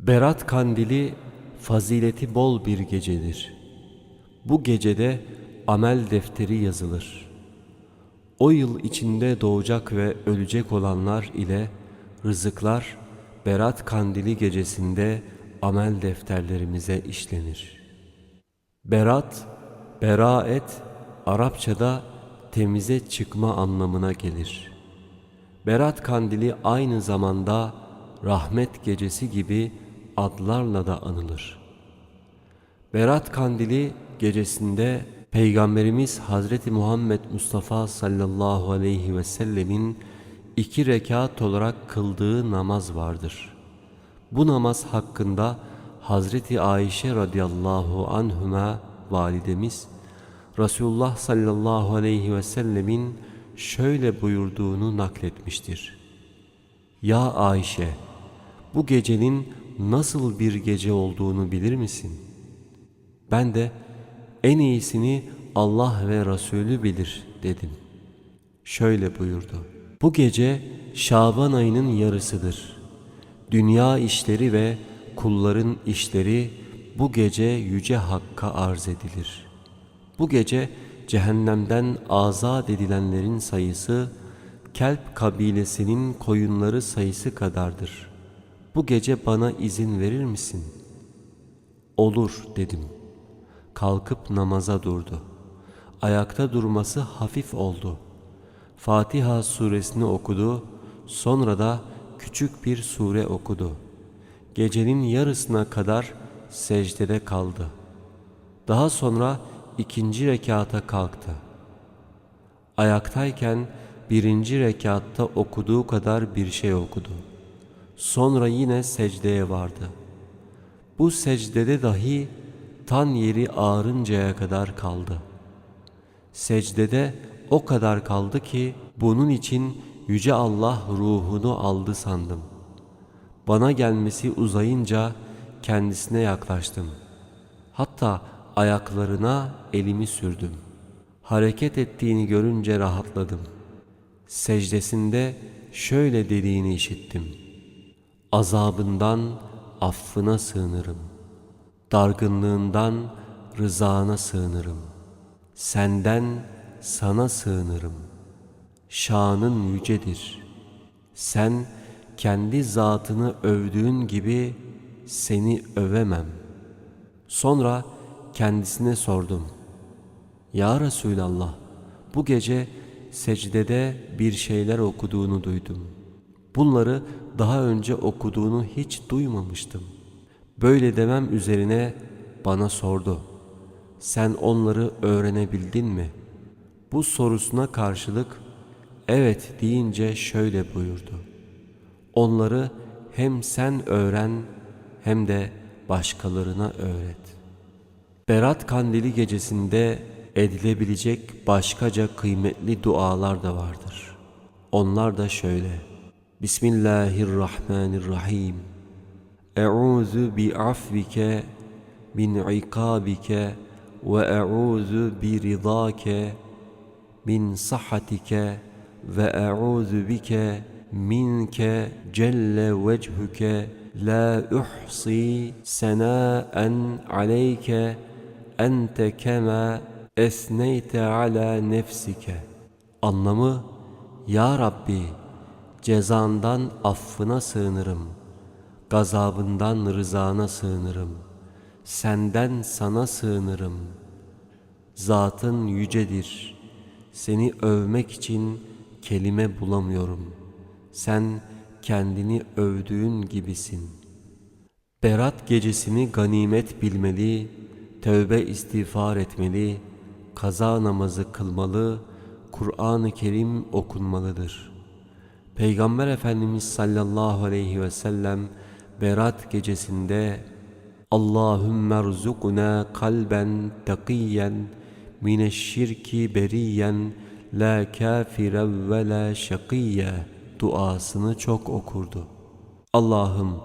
Berat kandili fazileti bol bir gecedir. Bu gecede amel defteri yazılır. O yıl içinde doğacak ve ölecek olanlar ile rızıklar Berat kandili gecesinde amel defterlerimize işlenir. Berat, beraet Arapçada temize çıkma anlamına gelir. Berat kandili aynı zamanda rahmet gecesi gibi adlarla da anılır. Berat kandili gecesinde Peygamberimiz Hazreti Muhammed Mustafa sallallahu aleyhi ve sellemin iki rekat olarak kıldığı namaz vardır. Bu namaz hakkında Hazreti Ayşe radıyallahu anhüma validemiz Resulullah sallallahu aleyhi ve sellemin şöyle buyurduğunu nakletmiştir. Ya Ayşe, bu gecenin nasıl bir gece olduğunu bilir misin? Ben de en iyisini Allah ve Resulü bilir dedim. Şöyle buyurdu. Bu gece Şaban ayının yarısıdır. Dünya işleri ve kulların işleri bu gece yüce Hakk'a arz edilir. Bu gece cehennemden azat edilenlerin sayısı Kelp kabilesinin koyunları sayısı kadardır. Bu gece bana izin verir misin? Olur dedim. Kalkıp namaza durdu. Ayakta durması hafif oldu. Fatiha suresini okudu, sonra da küçük bir sure okudu. Gecenin yarısına kadar secdede kaldı. Daha sonra ikinci rekata kalktı. Ayaktayken birinci rekatta okuduğu kadar bir şey okudu. Sonra yine secdeye vardı. Bu secdede dahi tan yeri ağrıncaya kadar kaldı. Secdede o kadar kaldı ki bunun için Yüce Allah ruhunu aldı sandım. Bana gelmesi uzayınca kendisine yaklaştım. Hatta ayaklarına elimi sürdüm. Hareket ettiğini görünce rahatladım. Secdesinde şöyle dediğini işittim. Azabından affına sığınırım. Dargınlığından rızana sığınırım. Senden sana sığınırım. Şanın yücedir. Sen kendi zatını övdüğün gibi seni övemem. Sonra kendisine sordum. Ya Resulallah, bu gece secdede bir şeyler okuduğunu duydum. Bunları daha önce okuduğunu hiç duymamıştım. Böyle demem üzerine bana sordu. Sen onları öğrenebildin mi? Bu sorusuna karşılık evet deyince şöyle buyurdu. Onları hem sen öğren hem de başkalarına öğret. Berat kandili gecesinde edilebilecek başkaca kıymetli dualar da vardır. Onlar da şöyle. Bismillahirrahmanirrahim. Eûzu bi'afvike min ikabike ve eûzu bi ridake min sahatike ve eûzu bike minke celle vechuke la uhsi senaen aleyke ente kema esneyte ala nefsike. Anlamı Ya Rabbi cezandan affına sığınırım. Gazabından rızana sığınırım. Senden sana sığınırım. Zatın yücedir. Seni övmek için kelime bulamıyorum. Sen kendini övdüğün gibisin. Berat gecesini ganimet bilmeli, tövbe istiğfar etmeli, kaza namazı kılmalı, Kur'an-ı Kerim okunmalıdır. Peygamber Efendimiz sallallahu aleyhi ve sellem Berat gecesinde Allahümme rzuqna kalben takiyen mineşşirki beriyen la kafiren ve la şakiyye duasını çok okurdu. Allah'ım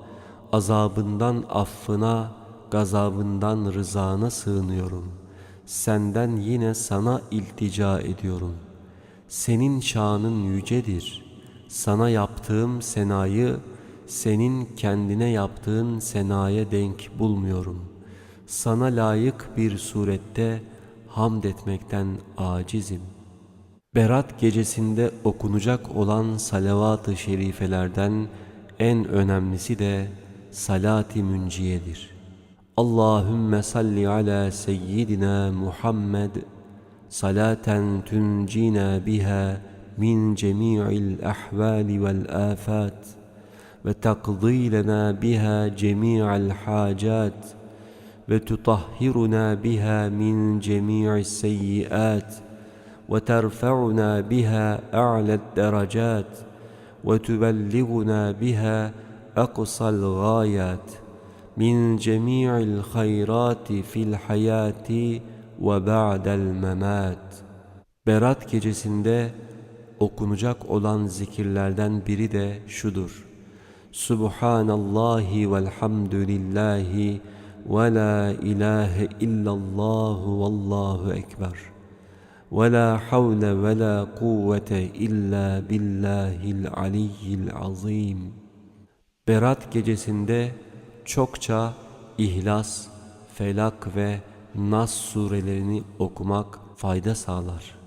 azabından affına, gazabından rızana sığınıyorum. Senden yine sana iltica ediyorum. Senin şanın yücedir. Sana yaptığım senayı senin kendine yaptığın senaya denk bulmuyorum. Sana layık bir surette hamd etmekten acizim. Berat gecesinde okunacak olan salavat-ı şerifelerden en önemlisi de salat-i münciyedir. Allahümme salli ala seyyidina Muhammed salaten tuncina biha من جميع الأحوال والآفات وتقضي لنا بها جميع الحاجات وتطهرنا بها من جميع السيئات وترفعنا بها أعلى الدرجات وتبلغنا بها أقصى الغايات. من جميع الخيرات في الحياة وبعد الممات. Berat gecesinde okunacak olan zikirlerden biri de şudur. Subhanallahi velhamdülillahi ve la ilahe illallahu vallahu ekber. Ve la havle ve la kuvvete illa billahil aliyyil azim. Berat gecesinde çokça İhlas, Felak ve Nas surelerini okumak fayda sağlar.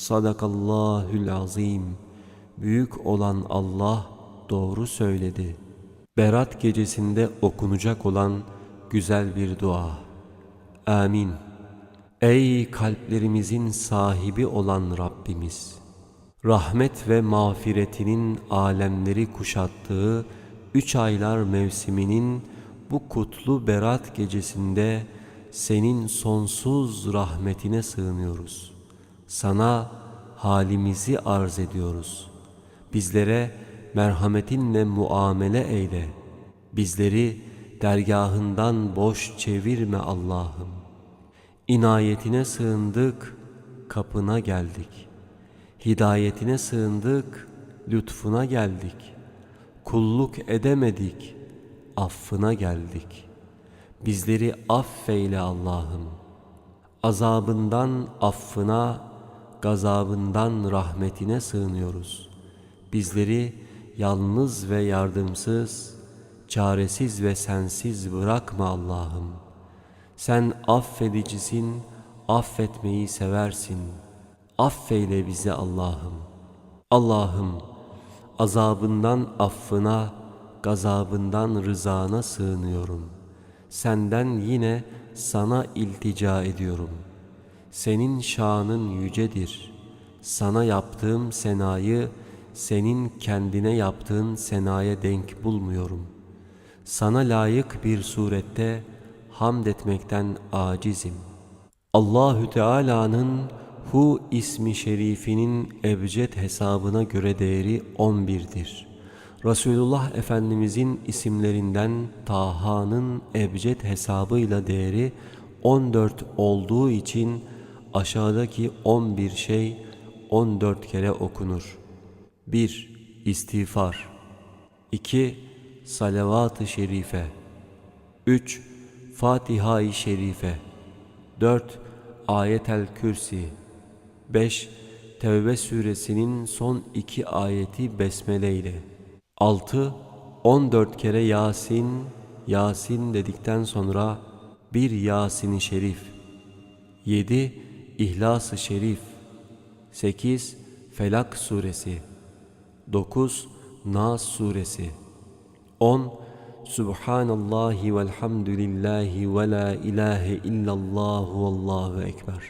Sadakallahül azim. Büyük olan Allah doğru söyledi. Berat gecesinde okunacak olan güzel bir dua. Amin. Ey kalplerimizin sahibi olan Rabbimiz! Rahmet ve mağfiretinin alemleri kuşattığı üç aylar mevsiminin bu kutlu berat gecesinde senin sonsuz rahmetine sığınıyoruz.'' Sana halimizi arz ediyoruz. Bizlere merhametinle muamele eyle. Bizleri dergahından boş çevirme Allah'ım. İnayetine sığındık, kapına geldik. Hidayetine sığındık, lütfuna geldik. Kulluk edemedik, affına geldik. Bizleri affeyle Allah'ım. Azabından affına, gazabından rahmetine sığınıyoruz. Bizleri yalnız ve yardımsız, çaresiz ve sensiz bırakma Allah'ım.'' Sen affedicisin, affetmeyi seversin. Affeyle bizi Allah'ım. Allah'ım, azabından affına, gazabından rızana sığınıyorum. Senden yine sana iltica ediyorum. Senin şanın yücedir. Sana yaptığım senayı, senin kendine yaptığın senaya denk bulmuyorum. Sana layık bir surette, hamd etmekten acizim. Allahü Teala'nın Hu ismi şerifinin ebced hesabına göre değeri 11'dir. Resulullah Efendimizin isimlerinden Taha'nın ebced hesabıyla değeri 14 olduğu için aşağıdaki 11 şey 14 kere okunur. 1. İstiğfar 2. Salavat-ı şerife 3. Fatiha-i Şerife 4. Ayetel Kürsi 5. Tevbe suresinin son iki ayeti besmele ile 6. 14 kere Yasin, Yasin dedikten sonra bir Yasin-i Şerif 7. İhlas-ı Şerif 8. Felak suresi 9. Nas suresi 10. Subhanallahi velhamdülillahi ve la ilahe illallah vallahu ekber.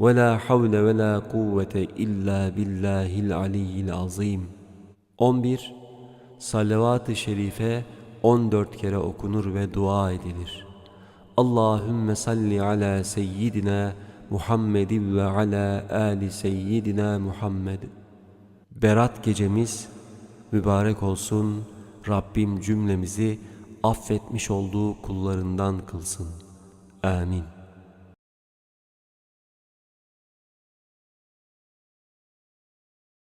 Ve la havle ve la kuvvete illa billahil aliyyil azim. 11. Salavat-ı şerife 14 kere okunur ve dua edilir. Allahümme salli ala seyyidina Muhammedin ve ala ali seyyidina Muhammed. Berat gecemiz mübarek olsun. Rabbim cümlemizi affetmiş olduğu kullarından kılsın. Amin.